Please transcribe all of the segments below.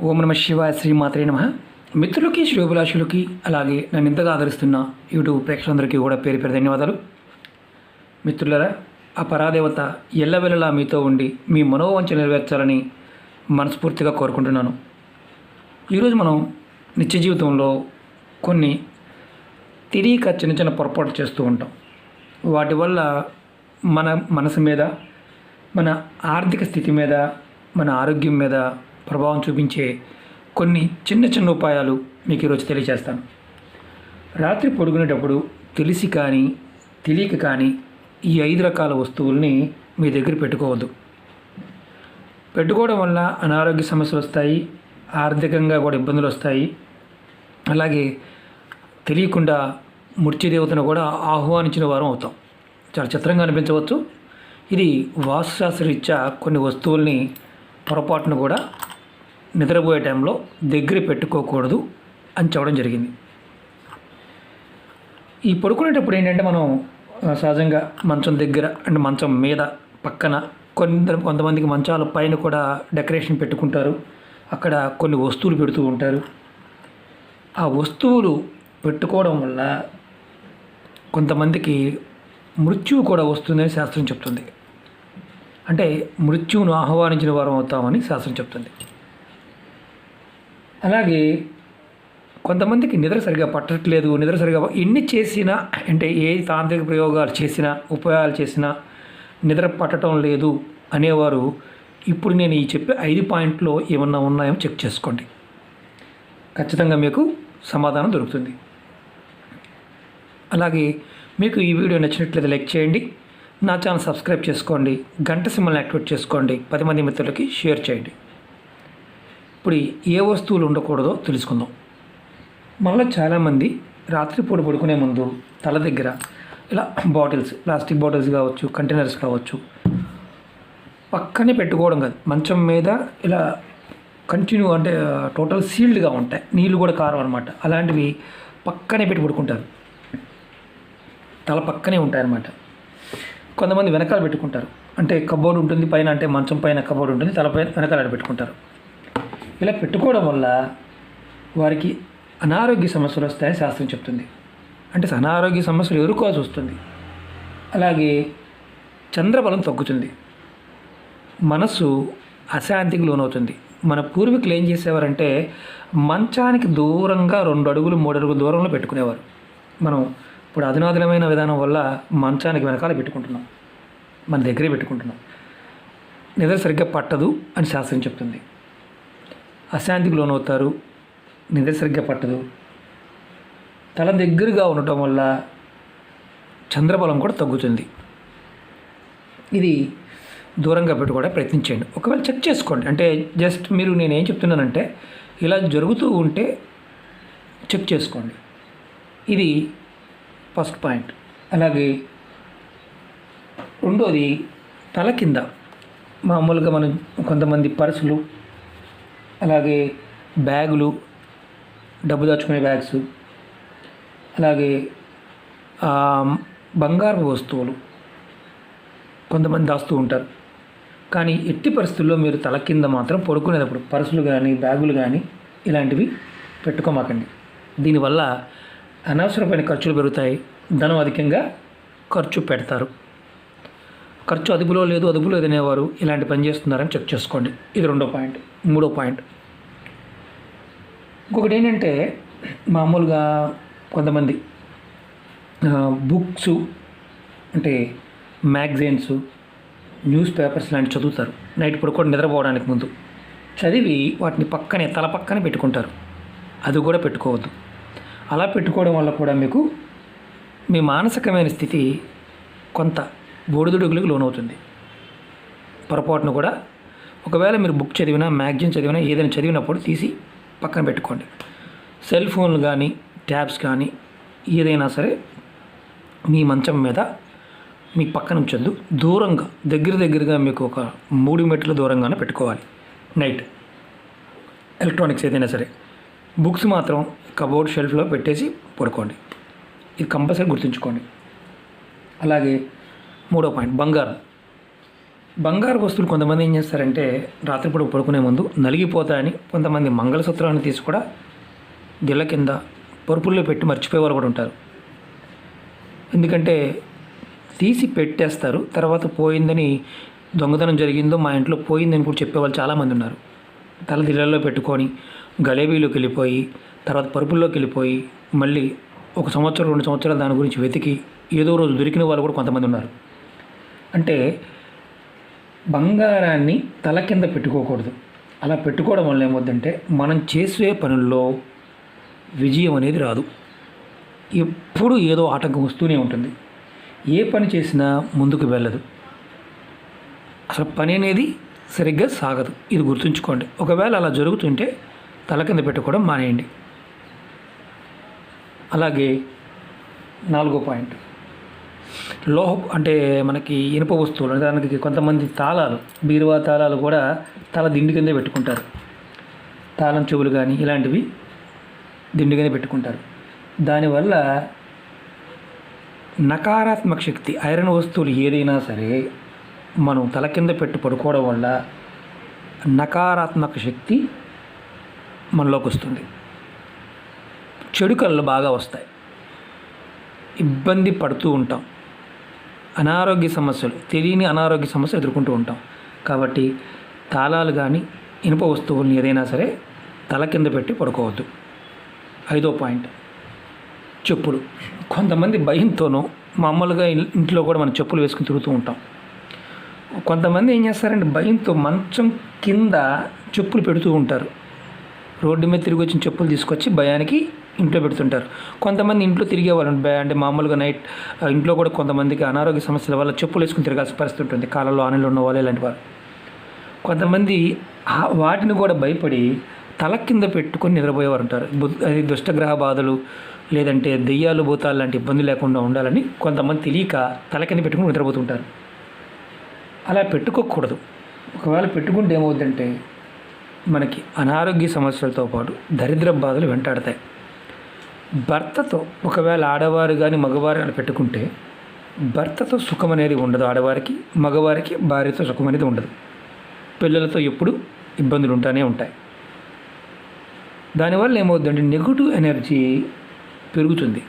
ఓం నమ శివాయ శ్రీమాత్రే నమ. మిత్రులకి శ్రేభిలాషులకి అలాగే నన్ను ఇంతగా ఆదరిస్తున్న యూట్యూబ్ ప్రేక్షకులందరికీ కూడా పేరు పేరు ధన్యవాదాలు. మిత్రులరా ఆ పరాదేవత ఎల్లవెల్లలా మీతో ఉండి మీ మనోవంచ నెరవేర్చాలని మనస్ఫూర్తిగా కోరుకుంటున్నాను. ఈరోజు మనం నిత్య జీవితంలో కొన్ని తెలియక చిన్న చిన్న పొరపాటు చేస్తూ ఉంటాం. వాటి వల్ల మన మనసు మీద మన ఆర్థిక స్థితి మీద మన ఆరోగ్యం మీద ప్రభావం చూపించే కొన్ని చిన్న చిన్న ఉపాయాలు మీకు ఈరోజు తెలియజేస్తాను. రాత్రి పడుకునేటప్పుడు తెలిసి కానీ తెలియక కానీ ఈ ఐదు రకాల వస్తువుల్ని మీ దగ్గర పెట్టుకోవద్దు. పెట్టుకోవడం వల్ల అనారోగ్య సమస్యలు వస్తాయి ఆర్థికంగా కూడా ఇబ్బందులు వస్తాయి. అలాగే తెలియకుండా మృత్యుదేవతను కూడా ఆహ్వానించిన వారం అవుతాం. చాలా చిత్రంగా అనిపించవచ్చు. ఇది వాస్తుశాస్త్రరీత్యా కొన్ని వస్తువుల్ని పొరపాటును కూడా నిద్రపోయే టైంలో దగ్గర పెట్టుకోకూడదు అని చెప్పడం జరిగింది. ఈ పడుకునేటప్పుడు ఏంటంటే మనం సహజంగా మంచం దగ్గర అంటే మంచం మీద పక్కన కొందరు కొంతమందికి మంచాల పైన కూడా డెకరేషన్ పెట్టుకుంటారు. అక్కడ కొన్ని వస్తువులు పెడుతూ ఉంటారు. ఆ వస్తువులు పెట్టుకోవడం వల్ల కొంతమందికి మృత్యువు కూడా వస్తుందని శాస్త్రం చెప్తుంది. అంటే మృత్యువును ఆహ్వానించిన వారం అవుతామని శాస్త్రం చెప్తుంది. అలాగే కొంతమందికి నిద్ర సరిగా పట్టట్లేదు. నిద్ర సరిగా ఎన్ని చేసినా అంటే ఏ తాంత్రిక ప్రయోగాలు చేసినా ఉపాయాలు చేసినా నిద్ర పట్టడం లేదు అనేవారు ఇప్పుడు నేను ఈ చెప్పే ఐదు పాయింట్లో ఏమన్నా ఉన్నాయో చెక్ చేసుకోండి. ఖచ్చితంగా మీకు సమాధానం దొరుకుతుంది. అలాగే మీకు ఈ వీడియో నచ్చినట్లయితే లైక్ చేయండి. నా ఛానల్ సబ్స్క్రైబ్ చేసుకోండి. గంట సింబల్ని యాక్టివేట్ చేసుకోండి. పది మంది మిత్రులకి షేర్ చేయండి. ఇప్పుడు ఏ వస్తువులు ఉండకూడదో తెలుసుకుందాం. మనలో చాలామంది రాత్రిపూట పడుకునే ముందు తల దగ్గర ఇలా బాటిల్స్ ప్లాస్టిక్ బాటిల్స్ కావచ్చు కంటైనర్స్ కావచ్చు పక్కనే పెట్టుకోవడం కాదు. మంచం మీద ఇలా కంటిన్యూ అంటే టోటల్ సీల్డ్గా ఉంటాయి. నీళ్ళు కూడా కారం అనమాట అలాంటివి పక్కనే పెట్టి పడుకుంటారు. తల పక్కనే ఉంటాయన్నమాట కొంతమంది వెనకాల పెట్టుకుంటారు. అంటే కబోర్డ్ ఉంటుంది పైన అంటే మంచం పైన కబోర్డ్ ఉంటుంది తల పైన వెనకాల పెట్టుకుంటారు. ఇలా పెట్టుకోవడం వల్ల వారికి అనారోగ్య సమస్యలు వస్తాయని శాస్త్రం చెప్తుంది. అంటే అనారోగ్య సమస్యలు ఎదుర్కోవాల్సి వస్తుంది. అలాగే చంద్రబలం తగ్గుతుంది. మనస్సు అశాంతికి లోనవుతుంది. మన పూర్వీకులు ఏం చేసేవారంటే మంచానికి దూరంగా రెండు అడుగులు మూడు అడుగులు దూరంలో పెట్టుకునేవారు. మనం ఇప్పుడు అధునాధునమైన విధానం వల్ల మంచానికి వెనకాల పెట్టుకుంటున్నాం. మన దగ్గరే పెట్టుకుంటున్నాం. నిద్ర సరిగ్గా పట్టదు అని శాస్త్రం చెప్తుంది. అశాంతికి లోనవుతారు నిద్ర సరిగ్గా పట్టదు. తల దగ్గరగా ఉండటం వల్ల చంద్రబలం కూడా తగ్గుతుంది. ఇది దూరంగా పెట్టుకోవడం ప్రయత్నించండి. ఒకవేళ చెక్ చేసుకోండి. అంటే జస్ట్ మీరు నేను ఏం చెప్తున్నానంటే ఇలా జరుగుతూ ఉంటే చెక్ చేసుకోండి. ఇది ఫస్ట్ పాయింట్. అలాగే రెండోది తల కింద. మామూలుగా మనం కొంతమంది పర్సులు అలాగే బ్యాగులు డబ్బు దాచుకునే బ్యాగ్స్ అలాగే బంగారు వస్తువులు కొంతమంది దాస్తూ ఉంటారు. కానీ ఎట్టి పరిస్థితుల్లో మీరు తల కింద మాత్రం పడుకునేటప్పుడు పర్సులు కానీ బ్యాగులు కానీ ఇలాంటివి పెట్టుకోమాకండి. దీనివల్ల అనవసరమైన ఖర్చులు పెరుగుతాయి. ధనం అధికంగా ఖర్చు పెడతారు. ఖర్చు అదుపులో లేదు అదుపులో లేదనేవారు ఇలాంటి పని చేస్తున్నారని చెక్ చేసుకోండి. ఇది రెండో పాయింట్. మూడో పాయింట్. ఇంకొకటి ఏంటంటే మామూలుగా కొంతమంది బుక్స్ అంటే మ్యాగజైన్స్ న్యూస్ పేపర్స్ లాంటి చదువుతారు. నైట్ పడుకోవడం నిద్రపోవడానికి ముందు. చదివి వాటిని పక్కనే తల పక్కనే పెట్టుకుంటారు. అది కూడా పెట్టుకోవద్దు. అలా పెట్టుకోవడం వల్ల కూడా మీకు మీ మానసికమైన స్థితి కొంత బూడిదుడుగులకు లోనవుతుంది పొరపాటును కూడా ఒకవేళ మీరు బుక్ చదివినా మ్యాగజైన్ చదివినా ఏదైనా చదివినప్పుడు తీసి పక్కన పెట్టుకోండి. సెల్ ఫోన్లు కానీ ట్యాబ్స్ కానీ ఏదైనా సరే మీ మంచం మీద మీ పక్కన ఉంచొద్దు. దూరంగా దగ్గర దగ్గరగా మీకు ఒక మూడు మీటర్ల దూరంగానే పెట్టుకోవాలి. నైట్. ఎలక్ట్రానిక్స్ ఏదైనా సరే. బుక్స్ మాత్రం కబోర్డ్ షెల్ఫ్లో పెట్టేసి పడుకోండి. ఇది కంపల్సరీ గుర్తుంచుకోండి. అలాగే మూడో పాయింట్ బంగారం. బంగారు వస్తువులు కొంతమంది ఏం చేస్తారంటే రాత్రిపూట పడుకునే ముందు నలిగిపోతాయని కొంతమంది మంగళసూత్రాలను తీసి కూడా దిళ్ళ కింద పరుపుల్లో పెట్టి మర్చిపోయేవారు కూడా ఉంటారు. ఎందుకంటే తీసి పెట్టేస్తారు తర్వాత పోయిందని దొంగతనం జరిగిందో మా ఇంట్లో పోయిందని కూడా చెప్పేవాళ్ళు చాలామంది ఉన్నారు. తల దిళ్ళల్లో పెట్టుకొని గలేబీలోకి వెళ్ళిపోయి తర్వాత పరుపుల్లోకి వెళ్ళిపోయి మళ్ళీ ఒక సంవత్సరం రెండు సంవత్సరాలు దాని గురించి వెతికి ఏదో రోజు దొరికిన వాళ్ళు కూడా కొంతమంది ఉన్నారు. అంటే బంగారాన్ని తల కింద పెట్టుకోకూడదు. అలా పెట్టుకోవడం వల్ల ఏమవుతుందంటే మనం చేసే పనుల్లో విజయం అనేది రాదు. ఎప్పుడు ఏదో ఆటంకం వస్తూనే ఉంటుంది. ఏ పని చేసినా ముందుకు వెళ్ళదు. అసలు పని అనేది సరిగ్గా సాగదు. ఇది గుర్తుంచుకోండి. ఒకవేళ అలా జరుగుతుంటే తల కింద పెట్టుకోవడం మానేయండి. అలాగే నాలుగో పాయింట్. లోహ అంటే మనకి ఇనుప వస్తువులు దానికి కొంతమంది తాళాలు బీరువా తాళాలు కూడా తల దిండి కిందే పెట్టుకుంటారు. తాళం చెవులు కానీ ఇలాంటివి దిండి కింద పెట్టుకుంటారు. దానివల్ల నకారాత్మక శక్తి ఐరన్ వస్తువులు ఏదైనా సరే మనం తల కింద పెట్టి పడుకోవడం వల్ల నకారాత్మక శక్తి మనలోకి వస్తుంది. చెడు కళ్ళు బాగా వస్తాయి. ఇబ్బంది పడుతూ ఉంటాం. అనారోగ్య సమస్యలు తెలియని అనారోగ్య సమస్యలు ఎదుర్కొంటూ ఉంటాం. కాబట్టి తాళాలు కానీ ఇనుప వస్తువుల్ని ఏదైనా సరే తల కింద పెట్టి పడుకోవద్దు. ఐదో పాయింట్. చెప్పులు. కొంతమంది భయంతోనూ మామూలుగా ఇంట్లో కూడా మనం చెప్పులు వేసుకుని తిరుగుతూ ఉంటాం. కొంతమంది ఏం చేస్తారంటే భయంతో మంచం కింద చెప్పులు పెడుతూ ఉంటారు. రోడ్డు మీద తిరిగి వచ్చిన చెప్పులు తీసుకొచ్చి భయానికి ఇంట్లో పెడుతుంటారు. కొంతమంది ఇంట్లో తిరిగే వాళ్ళు అంటే మామూలుగా నైట్ ఇంట్లో కూడా కొంతమందికి అనారోగ్య సమస్యల వల్ల చెప్పులు వేసుకుని తిరగాల్సిన పరిస్థితి ఉంటుంది. కాలంలో ఆనలు ఉన్న వాళ్ళు ఇలాంటి వారు. కొంతమంది వాటిని కూడా భయపడి తల కింద పెట్టుకొని నిద్రపోయేవారు ఉంటారు. అది దుష్టగ్రహ బాధలు లేదంటే దెయ్యాలు భూతాలు లాంటి ఇబ్బంది లేకుండా ఉండాలని కొంతమంది తెలియక తల కింద పెట్టుకుని నిద్రపోతుంటారు. అలా పెట్టుకోకూడదు. ఒకవేళ పెట్టుకుంటే ఏమవుతుందంటే మనకి అనారోగ్య సమస్యలతో పాటు దరిద్ర బాధలు వెంటాడతాయి. భర్తతో ఒకవేళ ఆడవారు కానీ మగవారు అలా పెట్టుకుంటే భర్తతో సుఖం అనేది ఉండదు ఆడవారికి మగవారికి భార్యతో సుఖం అనేది ఉండదు. పిల్లలతో ఎప్పుడు ఇబ్బందులు ఉంటానే ఉంటాయి. దానివల్ల ఏమవుతుందంటే నెగిటివ్ ఎనర్జీ పెరుగుతుంది.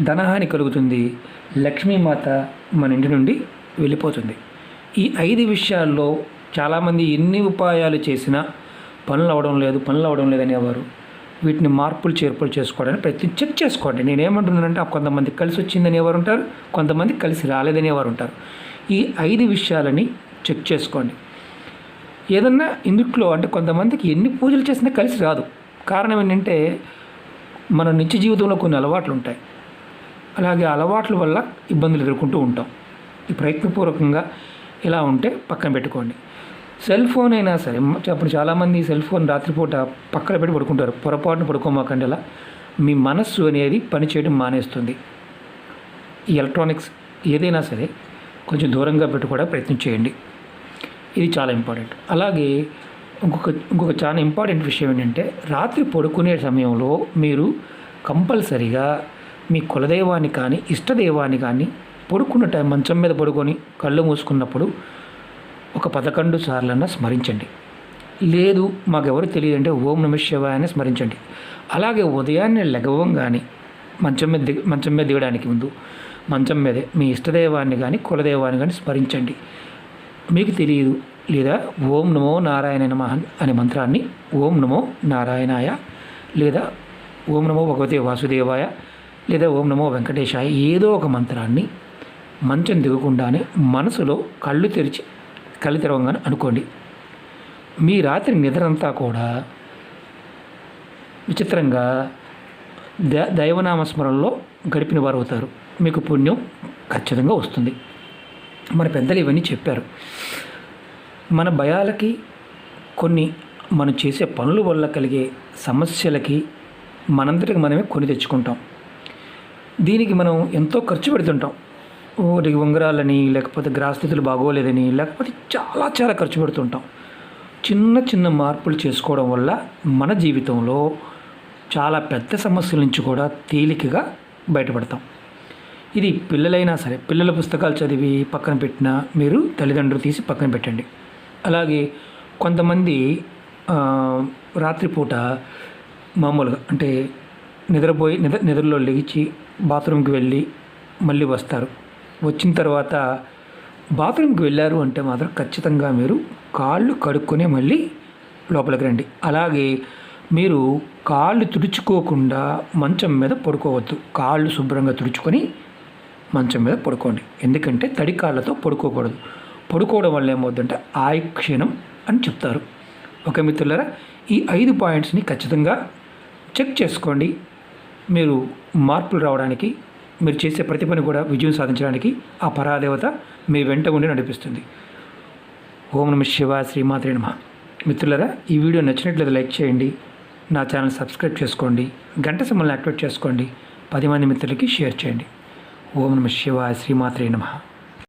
ధనహాని కలుగుతుంది. లక్ష్మీమాత మన ఇంటి నుండి వెళ్ళిపోతుంది. ఈ ఐదు విషయాల్లో చాలామంది ఎన్ని ఉపాయాలు చేసినా పనులు అవడం లేదు పనులు అవడం లేదనేవారు. వీటిని మార్పులు చేర్పులు చేసుకోవడానికి ప్రయత్నం చెక్ చేసుకోండి. నేను ఏమంటున్నానంటే కొంతమంది కలిసి వచ్చిందని ఎవరు ఉంటారు కొంతమంది కలిసి రాలేదని ఎవరు ఉంటారు ఈ ఐదు విషయాలని చెక్ చేసుకోండి. ఏదన్నా ఇందుట్లో అంటే కొంతమందికి ఎన్ని పూజలు చేసినా కలిసి రాదు. కారణం ఏంటంటే మన నిత్య జీవితంలో కొన్ని అలవాట్లు ఉంటాయి. అలాగే అలవాట్ల వల్ల ఇబ్బందులు ఎదుర్కొంటూ ఉంటాం. ఈ ప్రయత్నపూర్వకంగా ఇలా ఉంటే పక్కన పెట్టుకోండి. సెల్ ఫోన్ అయినా సరే అప్పుడు చాలామంది సెల్ ఫోన్ రాత్రిపూట పక్కన పెట్టి పడుకుంటారు. పొరపాటున పడుకోమాకండి అలా మీ మనస్సు అనేది పనిచేయడం మానేస్తుంది. ఈ ఎలక్ట్రానిక్స్ ఏదైనా సరే కొంచెం దూరంగా పెట్టుకోవడానికి ప్రయత్నం చేయండి. ఇది చాలా ఇంపార్టెంట్. అలాగే ఇంకొక ఇంకొక చాలా ఇంపార్టెంట్ విషయం ఏంటంటే రాత్రి పడుకునే సమయంలో మీరు కంపల్సరిగా మీ కులదైవాన్ని కానీ ఇష్టదైవాన్ని కానీ పడుకున్న టైం మంచం మీద పడుకొని కళ్ళు మూసుకున్నప్పుడు ఒక పదకొండు సార్లన్నా స్మరించండి. లేదు మాకెవరు తెలియదంటే ఓం నమ శివాయ అని స్మరించండి. అలాగే ఉదయాన్నే లెగవంగానే మంచం మీద దిగ మంచం మీద దిగడానికి ముందు మంచం మీదే మీ ఇష్టదైవాన్ని కానీ కులదైవాన్ని కానీ స్మరించండి. మీకు తెలియదు లేదా ఓం నమో నారాయణ నమ అనే మంత్రాన్ని ఓం నమో నారాయణాయ లేదా ఓం నమో భగవతే వాసుదేవాయ లేదా ఓం నమో వెంకటేశాయ ఏదో ఒక మంత్రాన్ని మంచం దిగకుండానే మనసులో కళ్ళు తెరిచి కళ్ళు తెరవంగానే అనుకోండి. మీ రాత్రి నిద్రంతా కూడా విచిత్రంగా ద దైవనామస్మరణలో గడిపిన వారు అవుతారు మీకు పుణ్యం ఖచ్చితంగా వస్తుంది. మన పెద్దలు ఇవన్నీ చెప్పారు. మన భయాలకి కొన్ని మనం చేసే పనుల వల్ల కలిగే సమస్యలకి మనంతటికి మనమే కొని తెచ్చుకుంటాం. దీనికి మనం ఎంతో ఖర్చు పెడుతుంటాం. ఒకటి ఉంగరాలని లేకపోతే గ్రాస్థితులు బాగోలేదని లేకపోతే చాలా చాలా ఖర్చు పెడుతుంటాం. చిన్న చిన్న మార్పులు చేసుకోవడం వల్ల మన జీవితంలో చాలా పెద్ద సమస్యల నుంచి కూడా తేలికగా బయటపడతాం. ఇది పిల్లలైనా సరే పిల్లల పుస్తకాలు చదివి పక్కన పెట్టినా మీరు తల్లిదండ్రులు తీసి పక్కన పెట్టండి. అలాగే కొంతమంది రాత్రిపూట మామూలుగా అంటే నిద్రపోయి నిద్ర నిద్రలో లెగిచి బాత్రూమ్కి వెళ్ళి మళ్ళీ వస్తారు. వచ్చిన తర్వాత బాత్రూమ్కి వెళ్ళారు అంటే మాత్రం ఖచ్చితంగా మీరు కాళ్ళు కడుక్కునే మళ్ళీ లోపలికి రండి. అలాగే మీరు కాళ్ళు తుడుచుకోకుండా మంచం మీద పడుకోవద్దు. కాళ్ళు శుభ్రంగా తుడుచుకొని మంచం మీద పడుకోండి. ఎందుకంటే తడి కాళ్ళతో పడుకోకూడదు. పడుకోవడం వల్ల ఏమవుతుందంటే ఆయక్షీణం అని చెప్తారు. ఓకే మిత్రులరా? ఈ ఐదు పాయింట్స్ని ఖచ్చితంగా చెక్ చేసుకోండి. మీరు మార్పులు రావడానికి మీరు చేసే ప్రతి పని కూడా విజయం సాధించడానికి ఆ పరాదేవత మీ వెంట ఉండి నడిపిస్తుంది. ఓం నమ శివ శ్రీమాత్రి నమ. మిత్రులరా ఈ వీడియో నచ్చినట్లయితే లైక్ చేయండి నా ఛానల్ సబ్స్క్రైబ్ చేసుకోండి గంట సింబల్ని యాక్టివేట్ చేసుకోండి పది మంది మిత్రులకి షేర్ చేయండి. ఓం నమ శివ శ్రీమాత్రే నమ.